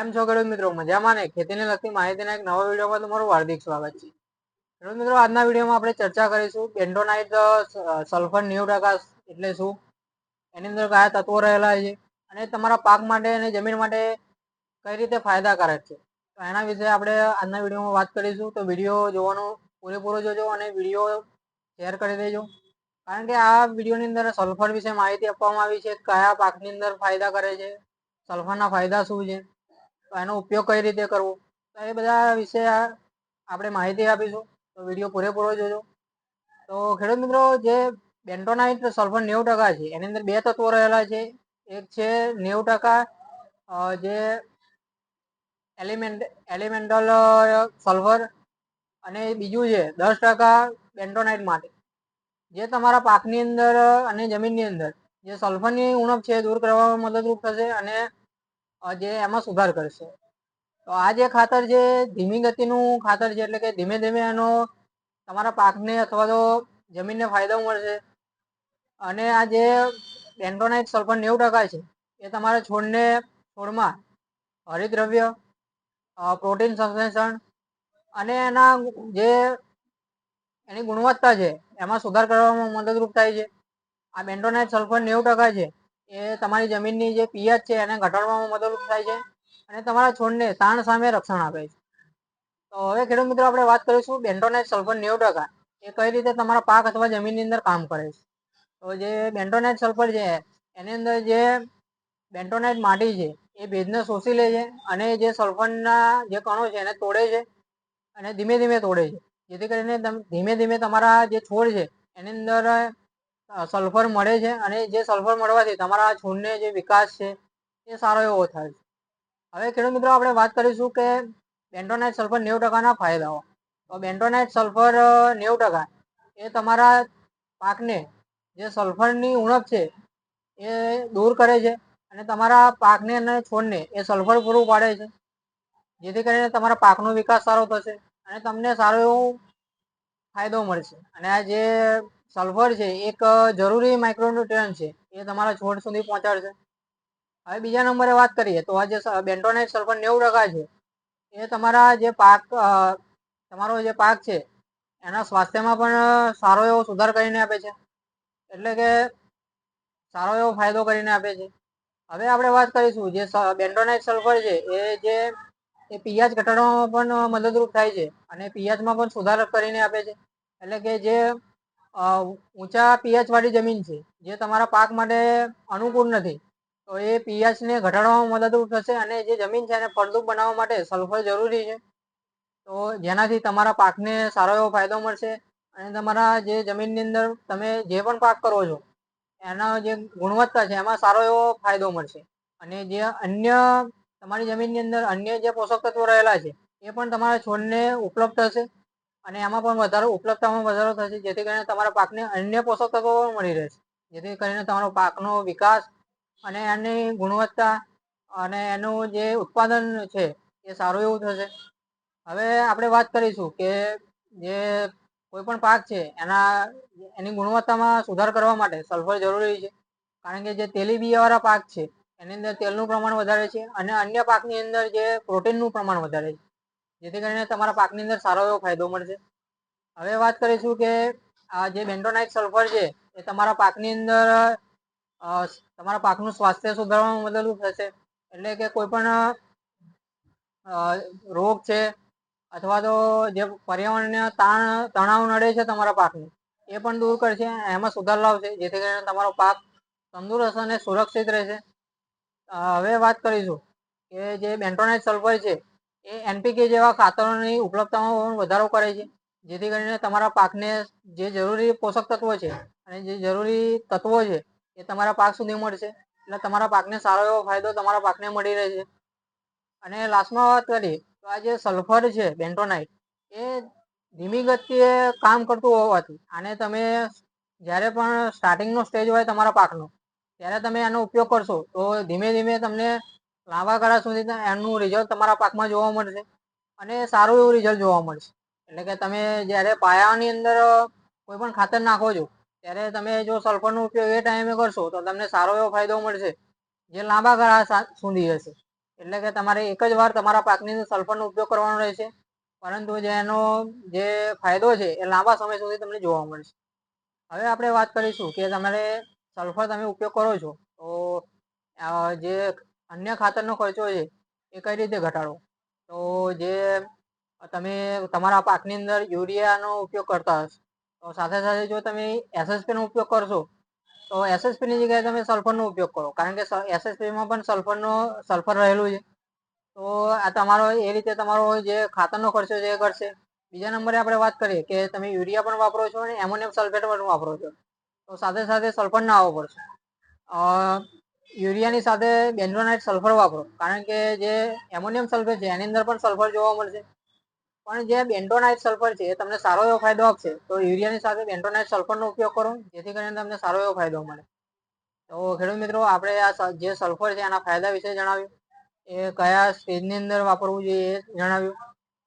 કેમ છો ખેડૂત મિત્રો, મજામાં ને? ખેતીને લગતી માહિતીના એક નવા વિડીયોમાં તમારું હાર્દિક સ્વાગત છે. ખેડૂત મિત્રો, આજના વિડીયોમાં આપણે ચર્ચા કરીશું બેન્ડોનાઇટ સલ્ફર નેવું ટકા એટલે શું? એની અંદર કયા તત્વો રહેલા છે? અને તમારા પાક માટે અને જમીન માટે કઈ રીતે ફાયદાકારક છે? તો એના વિશે આપણે આજના વિડીયોમાં વાત કરીશું. તો વીડિયો જોવાનો પૂરેપૂરો જોજો અને વીડિયો શેર કરી દેજો. કારણ કે આ વિડીયોની અંદર સલ્ફર વિશે માહિતી આપવામાં આવી છે. કયા પાકની અંદર ફાયદા કરે છે? સલ્ફરના ફાયદા શું છે? તો એનો ઉપયોગ કઈ રીતે કરવો? તો એ બધા વિશે આપણે માહિતી આપીશું. તો વીડિયો પૂરેપૂરો જોજો. તો ખેડૂત મિત્રો, જે બેન્ટોનાઇટ સલ્ફર નેવું ટકા છે, એની અંદર બે તત્વો રહેલા છે. એક છે નેવું ટકા જે એલિમેન્ટ, એલિમેન્ટલ સલ્ફર અને બીજું છે, દસ ટકા બેન્ટોનાઇટ માટે. જે તમારા પાકની અંદર અને જમીનની અંદર, જે સલ્ફરની ઉણપ છે દૂર કરવામાં મદદરૂપ થશે અને જે એમાં સુધાર કરશે. તો આ જે ખાતર છે ધીમી ગતિનું ખાતર છે, એટલે કે ધીમે ધીમે એનો તમારા પાકને અથવા તો જમીનને ફાયદો મળશે. અને આ જે બેન્ટોનાઇટ સલ્ફર નેવું ટકા છે, એ તમારા છોડને, છોડમાં હરિદ્રવ્ય પ્રોટીન સંશ્લેષણ અને એના જે એની ગુણવત્તા છે, એમાં સુધાર કરવામાં મદદરૂપ થાય છે. આ બેન્ટોનાઇટ સલ્ફર નેવું ટકા છે એ તમારી જમીનની જે પીએચ છે એને ઘટાડવામાં મદદરૂપ થાય છે અને તમારા છોડને તાણ સામે રક્ષણ આપે છે. તો હવે ખેડૂત મિત્રો, આપણે વાત કરીશું બેન્ટોનાઇટ સલ્ફર નેવું ટકા એ કઈ રીતે તમારા પાક અથવા જમીનની અંદર કામ કરે છે? તો જે બેન્ટોનાઇટ સલ્ફર છે, એની અંદર જે બેન્ટોનાઇટ માટી છે, એ ભેજને શોષી લે છે અને જે સલ્ફરના જે કણો છે એને તોડે છે અને ધીમે ધીમે તોડે છે. જેથી કરીને ધીમે ધીમે તમારા જે છોડ છે, એની અંદર સલ્ફર મળે છે અને જે સલ્ફર મળવાથી તમારા છોડને જે વિકાસ છે, એ સારો એવો થાય છે. હવે ખેડૂત મિત્રો, આપણે વાત કરીશું કે બેન્ટોનાઇટ સલ્ફર નેવું ટકાના ફાયદાઓ. તો બેન્ટોનાઇટ સલ્ફર નેવું ટકા એ તમારા પાકને જે સલ્ફરની ઉણપ છે, એ દૂર કરે છે અને તમારા પાકને અને છોડને એ સલ્ફર પૂરું પાડે છે. જેથી કરીને તમારા પાકનો વિકાસ સારો થશે અને તમને સારો એવો ફાયદો મળશે. અને આ જે સલ્ફર છે, એક જરૂરી માઇક્રોન્યુટ્રન છે, એ તમારા છોડ સુધી પહોંચાડશે. હવે બીજા નંબરે વાત કરીએ, તો આ જે બેન્ટોનાઇટ સલ્ફર નેવું ટકા છે, એ તમારા જે પાક તમારો જે પાક છે, એના સ્વાસ્થ્યમાં પણ સારો એવો સુધાર કરીને આપે છે. એટલે કે સારો એવો ફાયદો કરીને આપે છે. હવે આપણે વાત કરીશું, જે બેન્ટોનાઇટ સલ્ફર છે, એ જે, એ પિયાજ ઘટાડવામાં પણ મદદરૂપ થાય છે, અને પિયાજમાં પણ સુધાર કરીને આપે છે. એટલે કે જે ઊંચા પીએચવાળી વાળી જમીન છે, જે તમારા પાક માટે અનુકૂળ નથી. તો એ પીએચને ઘટાડવામાં મદદરૂપ થશે અને જે જમીન છે એને ફળદ્રુપ બનાવવા માટે સલ્ફર જરૂરી છે. તો જેનાથી તમારા પાકને સારો એવો ફાયદો મળશે અને તમારા જે જમીનની અંદર તમે જે પણ પાક કરો છો, એના જે ગુણવત્તા છે, એમાં સારો એવો ફાયદો મળશે. અને જે અન્ય, તમારી જમીનની અંદર અન્ય જે પોષક તત્વો રહેલા છે, એ પણ તમારા છોડને ઉપલબ્ધ થશે. અને એમાં પણ વધારો ઉપલબ્ધતામાં વધારો થશે, જેથી કરીને તમારા પાકને અન્ય પોષક તત્વો પણ મળી રહેશે. જેથી કરીને તમારો પાકનો વિકાસ અને એની ગુણવત્તા અને એનું જે ઉત્પાદન છે, એ સારું એવું થશે. હવે આપણે વાત કરીશું કે જે કોઈ પણ પાક છે, એના એની ગુણવત્તામાં સુધાર કરવા માટે સલ્ફર જરૂરી છે. કારણ કે જે તેલીબિયાવાળા પાક છે, એની અંદર તેલનું પ્રમાણ વધારે છે અને અન્ય પાકની અંદર જે પ્રોટીનનું પ્રમાણ વધારે છે. જેથી કરીને તમારા પાકની અંદર સારો એવો ફાયદો મળશે. હવે વાત કરીશું કે આ જે બેન્ટોનાઇટ સલ્ફર છે, એ તમારા પાકની અંદર તમારા પાકનું સ્વાસ્થ્ય સુધારવામાં મદદરૂપ થશે. એટલે કે કોઈ પણ રોગ છે, અથવા તો જે પર્યાવરણને તાણ, તણાવ નડે છે તમારા પાકને, એ પણ દૂર કરશે એમાં સુધાર લાવશે, જેથી કરીને તમારો પાક તંદુરસ્ત અને સુરક્ષિત રહેશે. હવે વાત કરીશું કે જે બેન્ટોનાઇટ સલ્ફર છે એ એનપીકે જેવા ખાતરોની ઉપલબ્ધતામાં વધારો કરે છે. જેથી કરીને તમારા પાકને જે જરૂરી પોષક તત્વો છે અને જે જરૂરી તત્વો છે એ તમારા પાક સુધી મળશે એટલે તમારા પાકને સારો એવો ફાયદો તમારા પાકને મળી રહે છે અને લાસ્ટમાં વાત કરીએ તો આ જે સલ્ફર છે બેન્ટોનાઇટ એ ધીમી ગતિએ કામ કરતું હોવાથી આને તમે જ્યારે પણ સ્ટાર્ટિંગનો સ્ટેજ હોય તમારા પાકનો, ત્યારે તમે આનો ઉપયોગ કરશો તો ધીમે ધીમે તમને લાંબા ગાળા સુધી એનું રિઝલ્ટ તમારા પાકમાં જોવા મળશે અને સારું એવું રિઝલ્ટ જોવા મળશે. એટલે કે તમે જ્યારે પાયાની અંદર કોઈ પણ ખાતર નાખો છો, ત્યારે તમે જો સલ્ફરનો ઉપયોગ એ ટાઈમે કરશો, તો તમને સારો એવો ફાયદો મળશે, જે લાંબા ગાળા સુધી હશે. એટલે કે તમારે એક જ વાર તમારા પાકની અંદર સલ્ફરનો ઉપયોગ કરવાનો રહેશે, પરંતુ જે એનો, જે ફાયદો છે, એ લાંબા સમય સુધી તમને જોવા મળશે. હવે આપણે વાત કરીશું કે તમારે સલ્ફર તમે ઉપયોગ કરો છો, તો જે અન્ય ખાતરનો ખર્ચો છે, એ કઈ રીતે ઘટાડવો? તો જે તમે તમારા પાકની અંદર યુરિયાનો ઉપયોગ કરતા હશો, તો સાથે સાથે જો તમે એસએસપીનો ઉપયોગ કરશો, તો એસએસપીની જગ્યાએ તમે સલ્ફરનો ઉપયોગ કરો, કારણ કે એસએસપીમાં પણ સલ્ફરનો, સલ્ફર રહેલું છે. તો આ તમારો, એ રીતે તમારો જે ખાતરનો ખર્ચો છે એ ઘટશે. બીજા નંબરે આપણે વાત કરીએ કે તમે યુરિયા પણ વાપરો છો અને એમોનિયમ સલ્ફેટ પણ વાપરો છો. તો સાથે સાથે સલ્ફર ના આવવો પડશે યુરિયાની સાથે બેન્ઝોનાઇટ સલ્ફર વાપરો. કારણ કે જે એમોનિયમ સલ્ફેટ છે, એની અંદર પણ સલ્ફર જોવા મળશે. પણ જે બેન્ટોનાઇટ સલ્ફર છે, એ તમને સારો એવો ફાયદો આપશે. તો યુરિયાની સાથે બેન્ટોનાઇટ સલ્ફરનો ઉપયોગ કરો, જેથી કરીને તમને સારો એવો ફાયદો મળે. તો ખેડૂત મિત્રો, આપણે આ જે સલ્ફર છે, એના ફાયદા વિશે જણાવ્યું. એ કયા સ્ટેજની અંદર વાપરવું જોઈએ એ જણાવ્યું.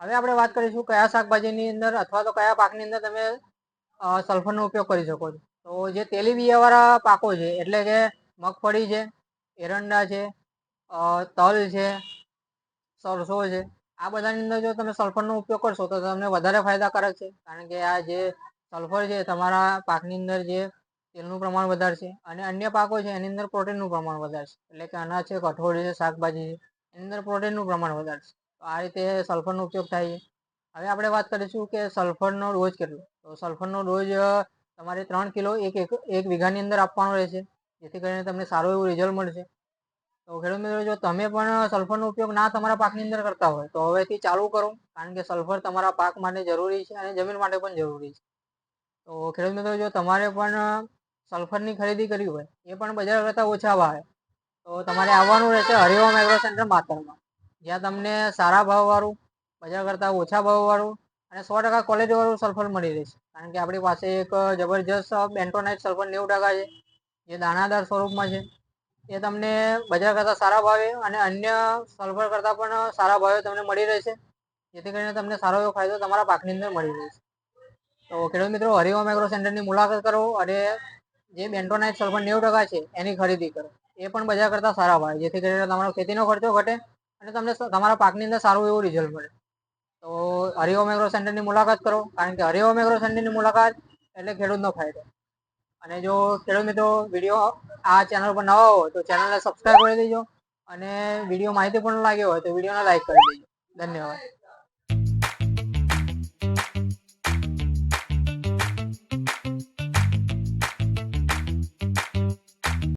હવે આપણે વાત કરીશું કયા શાકભાજીની અંદર અથવા તો કયા પાકની અંદર તમે સલ્ફરનો ઉપયોગ કરી શકો છો. તો જે તેલીબિયાવાળા પાકો છે, એટલે કે મગફળી છે, એરંડા છે તલ છે, સરસો છે. આ બધાની અંદર જો તમે સલ્ફરનો ઉપયોગ કરશો તો તમને વધારે ફાયદાકારક છે. કારણ કે આ જે સલ્ફર છે તમારા પાકની અંદર જે તેલનું પ્રમાણ વધારશે અને અન્ય પાકો છે એની અંદર પ્રોટીનનું પ્રમાણ વધારશે. એટલે કે અનાજ છે, કઠોળ છે, શાકભાજી છે, એની અંદર પ્રોટીનનું પ્રમાણ વધારશે. તો આ રીતે સલ્ફરનો ઉપયોગ થાય છે. હવે આપણે વાત કરીશું કે સલ્ફરનો ડોઝ કેટલો? તો સલ્ફરનો ડોઝ તમારે ત્રણ કિલો એક એક વીઘાની અંદર આપવાનો રહેશે. જેથી કરીને તમને સારું એવું રિઝલ્ટ મળશે. તો ખેડૂત મિત્રો, જો તમે પણ સલ્ફરનો ઉપયોગ ના તમારા પાકની અંદર કરતા હોય, તો હવેથી ચાલુ કરો, કારણ કે સલ્ફર તમારા પાક માટે જરૂરી છે અને જમીન માટે પણ જરૂરી છે. તો ખેડૂત મિત્રો, જો તમારે પણ સલ્ફરની ખરીદી કરવી હોય, એ પણ બજાર કરતાં ઓછા ભાવે. તો તમારે આવવાનું રહેશે હરિઓમ એગ્રો સેન્ટર માતરમાં. જ્યાં તમને સારા ભાવવાળું, બજાર કરતાં ઓછા ભાવવાળું અને સો ટકા ક્વોલિટીવાળું સલ્ફર મળી રહેશે. કારણ કે આપણી પાસે એક જબરજસ્ત બેન્ટોનાઇટ સલ્ફર નેવું ટકા છે. જે દાણાદાર સ્વરૂપમાં છે, એ તમને બજાર કરતાં સારા ભાવે અને અન્ય સલ્ફર કરતાં પણ સારા ભાવે તમને મળી રહેશે. જેથી કરીને તમને સારો એવો ફાયદો તમારા પાકની અંદર મળી રહેશે. તો ખેડૂત મિત્રો હરિઓમ એગ્રો સેન્ટરની મુલાકાત કરો અને જે બેન્ટોનાઇટ સલ્ફર નેવું ટકા છે, એની ખરીદી કરો. એ પણ બજાર કરતાં સારા ભાવે, જેથી કરીને તમારો ખેતીનો ખર્ચો ઘટે અને તમને તમારા પાકની અંદર સારું એવું રિઝલ્ટ મળે. તો હરિઓમ એગ્રો સેન્ટરની મુલાકાત કરો, કારણ કે હરિઓમ એગ્રો સેન્ટરની મુલાકાત એટલે ખેડૂતનો ફાયદો. અને જો ખેડૂત મિત્રો, વીડિયો આ ચેનલ પર નવા હોય તો ચેનલને સબસ્ક્રાઈબ કરી દેજો અને વીડિયો માહિતીપૂર્ણ લાગ્યો હોય તો વિડીયોને લાઈક કરી દેજો. ધન્યવાદ.